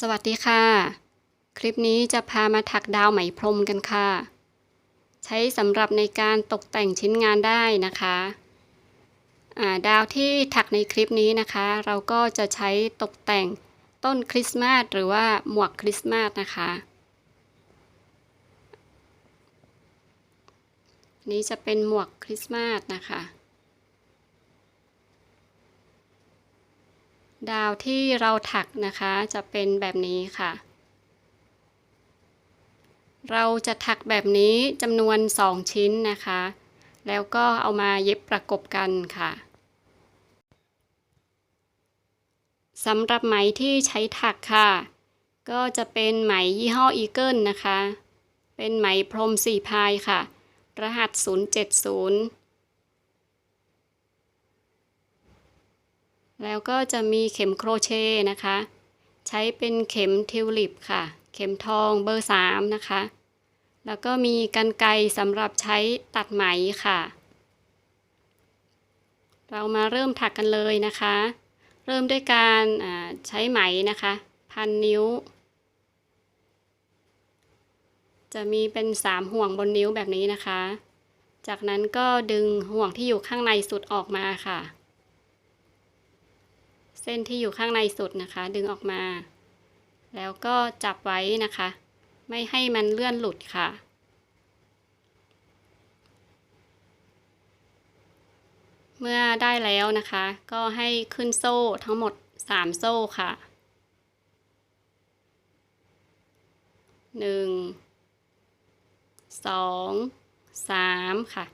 สวัสดีค่ะ คลิปนี้จะพามาถักดาวไหมพรมกันค่ะ ใช้สำหรับในการตกแต่งชิ้นงานได้นะคะาดาวที่ถักในคลิปนี้นะคะ เราก็จะใช้ตกแต่งต้นคริสต์มาสหรือว่าหมวกคริสต์มาสนะคะ นี้จะเป็นหมวกคริสต์มาสนะคะ ดาวที่เราถักนะคะจะเป็นแบบนี้ค่ะ เราจะถักแบบนี้จำนวน 2 ชิ้นนะคะ แล้วก็เอามาเย็บประกบกันค่ะสำหรับไหมที่ใช้ถักค่ะ ก็จะเป็นไหมยี่ห้ออีเกิลนะคะ เป็นไหมพรมสี่พายค่ะ รหัส 070 แล้วก็จะมีเข็มโครเชต์นะคะ ใช้เป็นเข็มทิวลิปค่ะ เข็มทองเบอร์ 3 นะคะ แล้วก็มีกันไกรสำหรับใช้ตัดไหมค่ะ เรามาเริ่มถักกันเลยนะคะ เริ่มด้วยการใช้ไหมนะคะ พันนิ้ว จะมีเป็น 3 ห่วงบนนิ้วแบบนี้นะคะ จากนั้นก็ดึงห่วงที่อยู่ข้างในสุดออกมาค่ะ เส้นที่อยู่ข้างในสุดนะคะ ดึงออกมา แล้วก็จับไว้นะคะ ไม่ให้มันเลื่อนหลุดค่ะ เมื่อได้แล้วนะคะ ก็ให้ขึ้นโซ่ทั้งหมด 3 โซ่ค่ะ 1 2 3 ค่ะ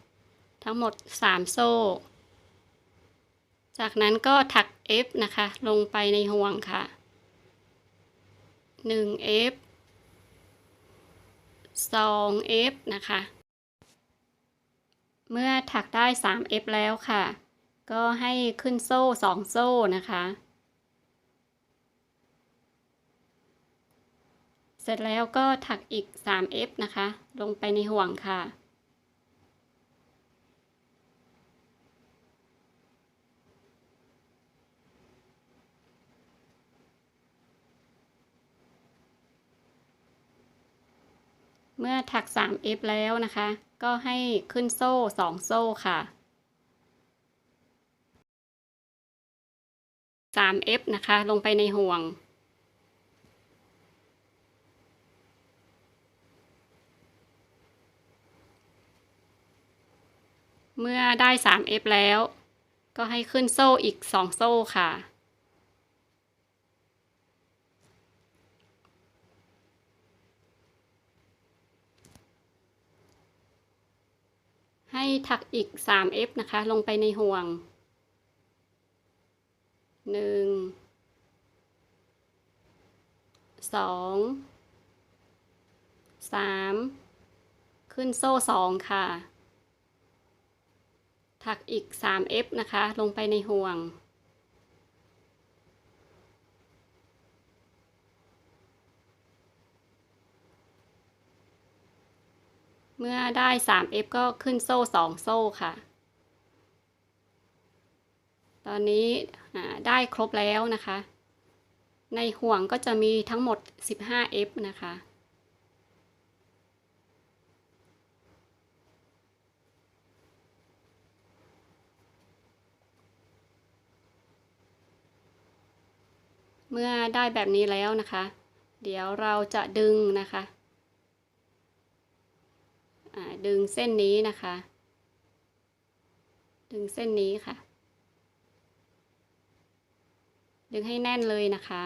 ทั้งหมด 3 โซ่ จากนั้นก็ถัก F นะคะ ลงไปในห่วงค่ะ 1F 2F นะคะ เมื่อถักได้ 3F แล้วค่ะ ก็ให้ขึ้นโซ่ 2 โซ่นะคะ เสร็จแล้วก็ถักอีก 3F นะคะ ลงไปในห่วงค่ะ เมื่อถัก 3F แล้วนะคะ ก็ให้ขึ้นโซ่ 2 โซ่ค่ะ 3F นะคะ ลงไปในห่วง เมื่อได้ 3F แล้ว ก็ให้ขึ้นโซ่อีก 2 โซ่ค่ะ ให้ ถักอีก 3F นะคะ ลงไปในห่วง 1 2 3 ขึ้นโซ่ 2 ค่ะ ถักอีก 3F นะคะ ลงไปในห่วง เมื่อได้ 3F ก็ขึ้นโซ่ 2 โซ่ค่ะ ตอนนี้ได้ครบแล้วนะคะ ในห่วงก็จะมีทั้งหมด 15F นะคะ เมื่อได้แบบนี้แล้วนะคะ เดี๋ยวเราจะดึงนะคะ ดึงเส้นนี้นะคะ ดึงเส้นนี้ค่ะ ดึงให้แน่นเลยนะคะ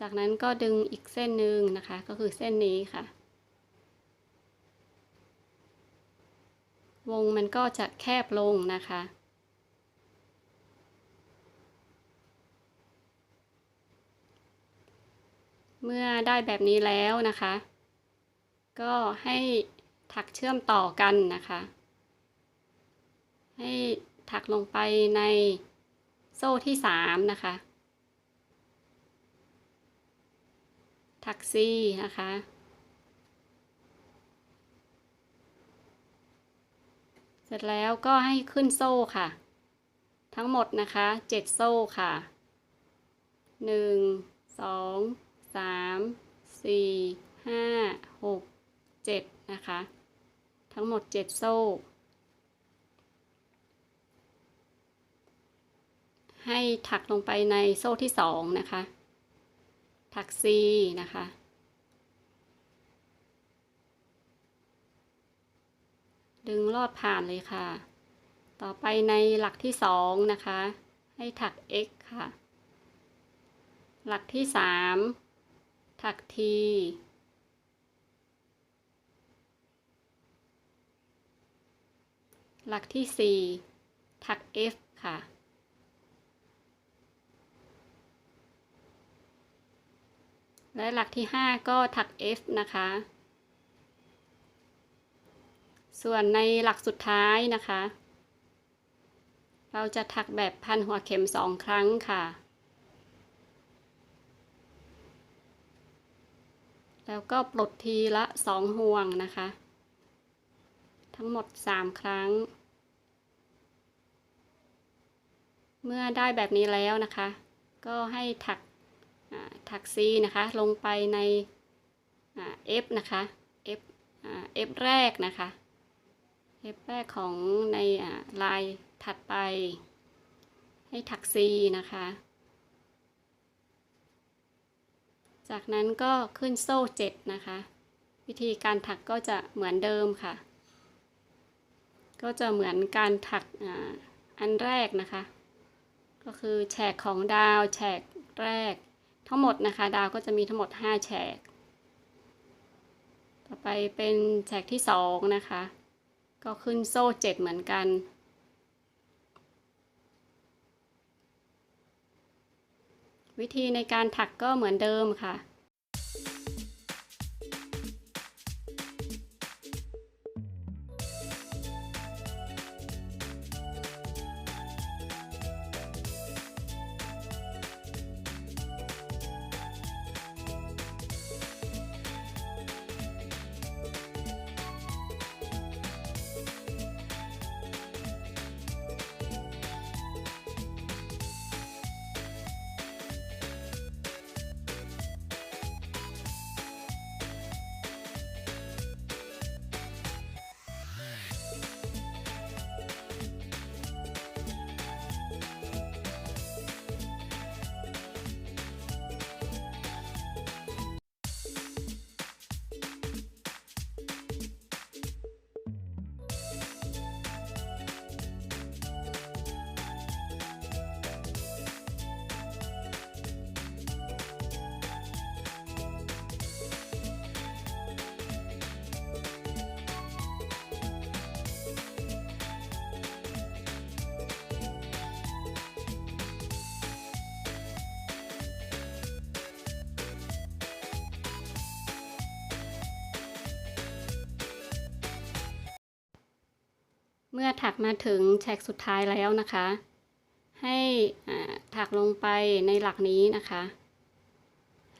จากนั้นก็ดึงอีกเส้นหนึ่งนะคะ ก็คือเส้นนี้ค่ะ วงมันก็จะแคบลงนะคะเมื่อได้แบบนี้แล้วนะคะ ก็ให้ถักเชื่อมต่อกันนะคะ ให้ถักลงไปในโซ่ที่สามนะคะ ถักซี่นะคะ เสร็จแล้วก็ให้ขึ้นโซ่ค่ะ ทั้งหมดนะคะเจ็ดโซ่ค่ะหนึ่งสสอ งสามสี่ห้าหกเจ็ดนะคะ ทั้งหมดเจ็ดโซ่ ให้ถักลงไปในโซ่ที่สองนะคะ ถัก C นะคะดึงลอดผ่านเลยค่ะ ต่อไปในหลักที่สองนะคะ ให้ถัก x ค่ะ หลักที่สามถัก t หลักที่สี่ถัก f ค่ะ และหลักที่ 5 ก็ถัก F นะคะ ส่วนในหลักสุดท้ายนะคะ เราจะถักแบบพันหัวเข็มสองครั้งค่ะ แล้วก็ปลดทีละสองห่วงนะคะ ทั้งหมด 3 ครั้ง เมื่อได้แบบนี้แล้วนะคะ ก็ให้ถักถัก C นะคะ ลงไปใน F นะคะ F F แรกนะคะ F แรกของในลายถัดไป ให้ถัก C นะคะ จากนั้นก็ขึ้นโซ่ 7 นะคะ วิธีการถักก็จะเหมือนเดิมค่ะ ก็จะเหมือนการถักอันแรกนะคะ ก็คือแฉกของดาวแฉกแรก ทั้งหมดนะคะ ดาวก็จะมีทั้งหมด 5 แฉก ต่อไปเป็นแฉกที่ 2 นะคะ ก็ขึ้นโซ่ 7 เหมือนกันวิธีในการถักก็เหมือนเดิมค่ะ เมื่อถักมาถึงแฉกสุดท้ายแล้วนะคะ ให้ถักลงไปในหลักนี้นะคะ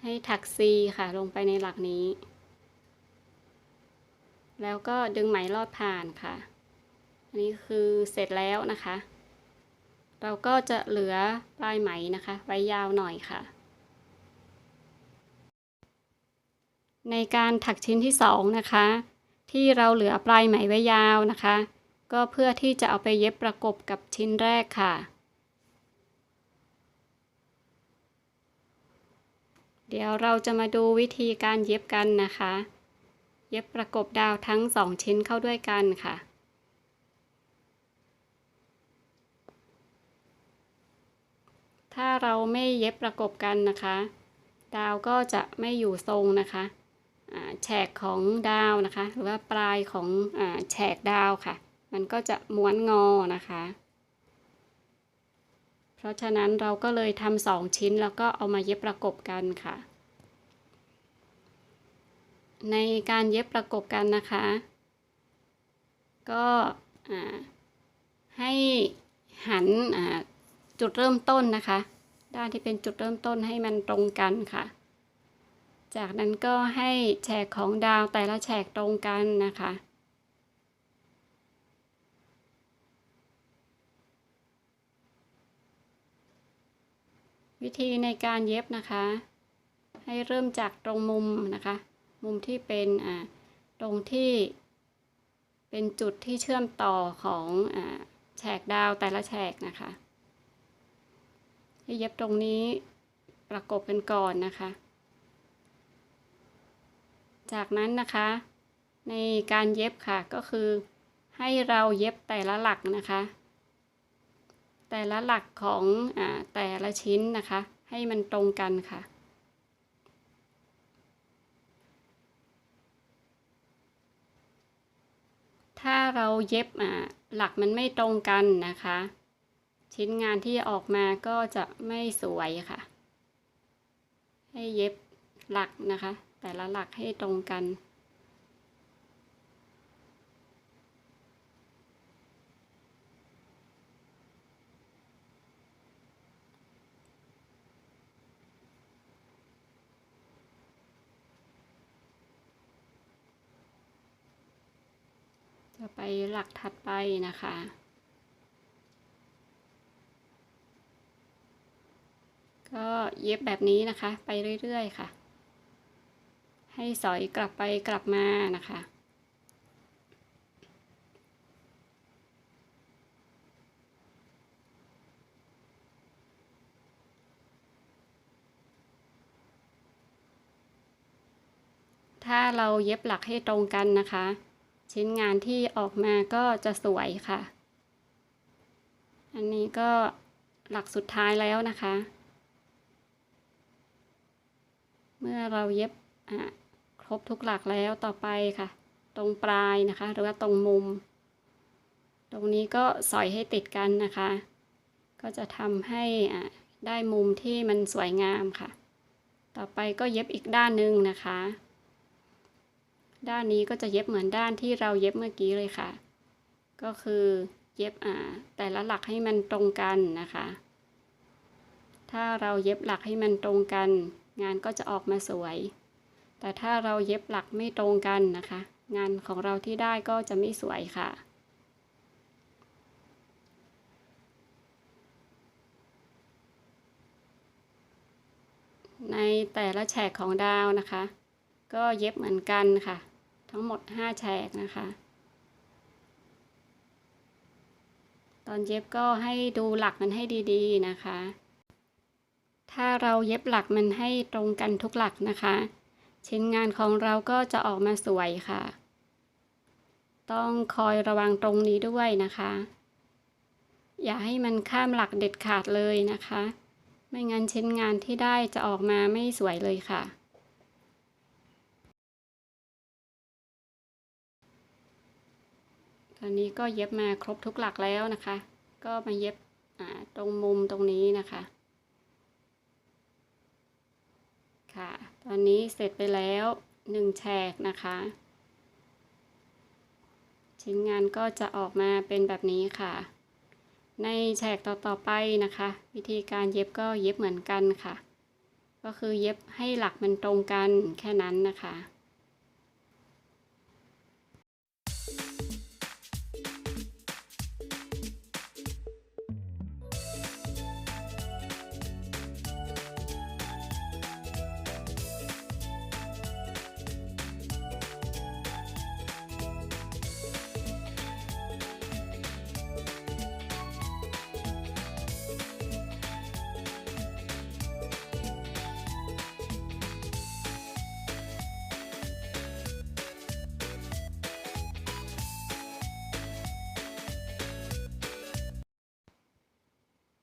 ให้ถัก C ค่ะลงไปในหลักนี้ แล้วก็ดึงไหมลอดผ่านค่ะ อันนี้คือเสร็จแล้วนะคะ เราก็จะเหลือปลายไหมนะคะ ไว้ยาวหน่อยค่ะ ในการถักชิ้นที่สองนะคะ ที่เราเหลือปลายไหมไว้ยาวนะคะ ก็เพื่อที่จะเอาไปเย็บประกบกับชิ้นแรกค่ะ เดี๋ยวเราจะมาดูวิธีการเย็บกันนะคะ เย็บประกบดาวทั้งสองชิ้นเข้าด้วยกันค่ะถ้าเราไม่เย็บประกบกันนะคะ ดาวก็จะไม่อยู่ทรงนะคะแฉกของดาวนะคะ หรือว่าปลายของอแฉกดาวค่ะ มันก็จะม้วนงอนะคะ เพราะฉะนั้นเราก็เลยทำสองชิ้นแล้วก็เอามาเย็บประกบกันค่ะ ในการเย็บประกบกันนะคะ ก็ให้หันจุดเริ่มต้นนะคะ ด้านที่เป็นจุดเริ่มต้นให้มันตรงกันค่ะ จากนั้นก็ให้แฉกของดาวแต่ละแฉกตรงกันนะคะ วิธีในการเย็บนะคะ ให้เริ่มจากตรงมุมนะคะ มุมที่เป็นอ่าตรงที่เป็นจุดที่เชื่อมต่อของอ่าแฉกดาวแต่ละแฉกนะคะให้เย็บตรงนี้ประกบกันก่อนนะคะ จากนั้นนะคะ ในการเย็บค่ะก็คือให้เราเย็บแต่ละหลักนะคะ แต่ละหลักของอ่าแต่ละชิ้นนะคะ ให้มันตรงกันค่ะ ถ้าเราเย็บอ่าหลักมันไม่ตรงกันนะคะ ชิ้นงานที่ออกมาก็จะไม่สวยค่ะ ให้เย็บหลักนะคะ แต่ละหลักให้ตรงกัน จะไปหลักถัดไปนะคะ ก็เย็บแบบนี้นะคะ ไปเรื่อยๆค่ะ ให้สอยกลับไปกลับมานะคะถ้าเราเย็บหลักให้ตรงกันนะคะ ชิ้นงานที่ออกมาก็จะสวยค่ะ อันนี้ก็หลักสุดท้ายแล้วนะคะ เมื่อเราเย็บครบทุกหลักแล้วต่อไปค่ะ ตรงปลายนะคะ หรือว่าตรงมุม ตรงนี้ก็สอยให้ติดกันนะคะ ก็จะทำให้ได้มุมที่มันสวยงามค่ะ ต่อไปก็เย็บอีกด้านหนึ่งนะคะ ด้านนี้ก็จะเย็บเหมือนด้านที่เราเย็บเมื่อกี้เลยค่ะ ก็คือเย็บอ่าแต่ละหลักให้มันตรงกันนะคะ ถ้าเราเย็บหลักให้มันตรงกัน งานก็จะออกมาสวย แต่ถ้าเราเย็บหลักไม่ตรงกันนะคะ งานของเราที่ได้ก็จะไม่สวยค่ะในแต่ละแฉกของดาวนะคะ ก็เย็บเหมือนกันค่ะ ทั้งหมด 5 แฉกนะคะ ตอนเย็บก็ให้ดูหลักมันให้ดีๆนะคะ ถ้าเราเย็บหลักมันให้ตรงกันทุกหลักนะคะ ชิ้นงานของเราก็จะออกมาสวยค่ะ ต้องคอยระวังตรงนี้ด้วยนะคะ อย่าให้มันข้ามหลักเด็ดขาดเลยนะคะ ไม่งั้นชิ้นงานที่ได้จะออกมาไม่สวยเลยค่ะ ตอนนี้ก็เย็บมาครบทุกหลักแล้วนะคะ ก็มาเย็บตรงมุมตรงนี้นะคะ ค่ะ ตอนนี้เสร็จไปแล้วหนึ่งแฉกนะคะ ชิ้นงานก็จะออกมาเป็นแบบนี้ค่ะ ในแฉกต่อๆไปนะคะ วิธีการเย็บก็เย็บเหมือนกันค่ะ ก็คือเย็บให้หลักมันตรงกันแค่นั้นนะคะ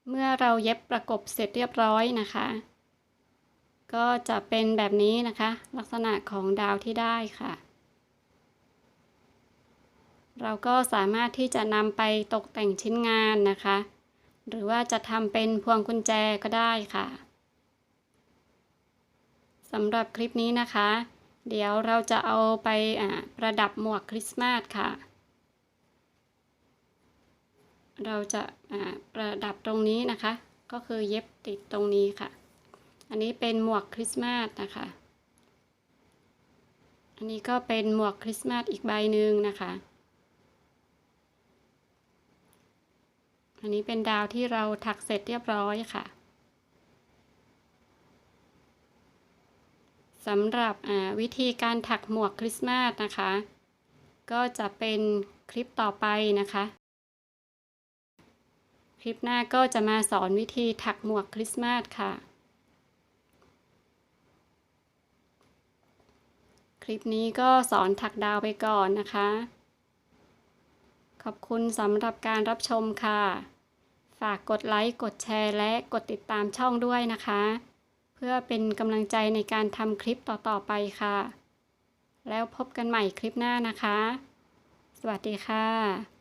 เมื่อเราเย็บประกบเสร็จเรียบร้อยนะคะ ก็จะเป็นแบบนี้นะคะ ลักษณะของดาวที่ได้ค่ะ เราก็สามารถที่จะนำไปตกแต่งชิ้นงานนะคะ หรือว่าจะทำเป็นพวงกุญแจก็ได้ค่ะสำหรับคลิปนี้นะคะ เดี๋ยวเราจะเอาไปประดับหมวกคริสต์มาสค่ะ เราจะประดับตรงนี้นะคะ ก็คือเย็บติดตรงนี้ค่ะ อันนี้เป็นหมวกคริสต์มาสนะคะ อันนี้ก็เป็นหมวกคริสต์มาสอีกใบหนึ่งนะคะ อันนี้เป็นดาวที่เราถักเสร็จเรียบร้อยค่ะสำหรับวิธีการถักหมวกคริสต์มาสนะคะ ก็จะเป็นคลิปต่อไปนะคะ ลิปหน้าก็จะมาสอนวิธีถักหมวกคริสต์มาสค่ะ คลิปนี้ก็สอนถักดาวไปก่อนนะคะ ขอบคุณสำหรับการรับชมค่ะ ฝากกดไลค์ กดแชร์และกดติดตามช่องด้วยนะคะ เพื่อเป็นกำลังใจในการทำคลิปต่อๆไปค่ะ แล้วพบกันใหม่คลิปหน้านะคะ สวัสดีค่ะ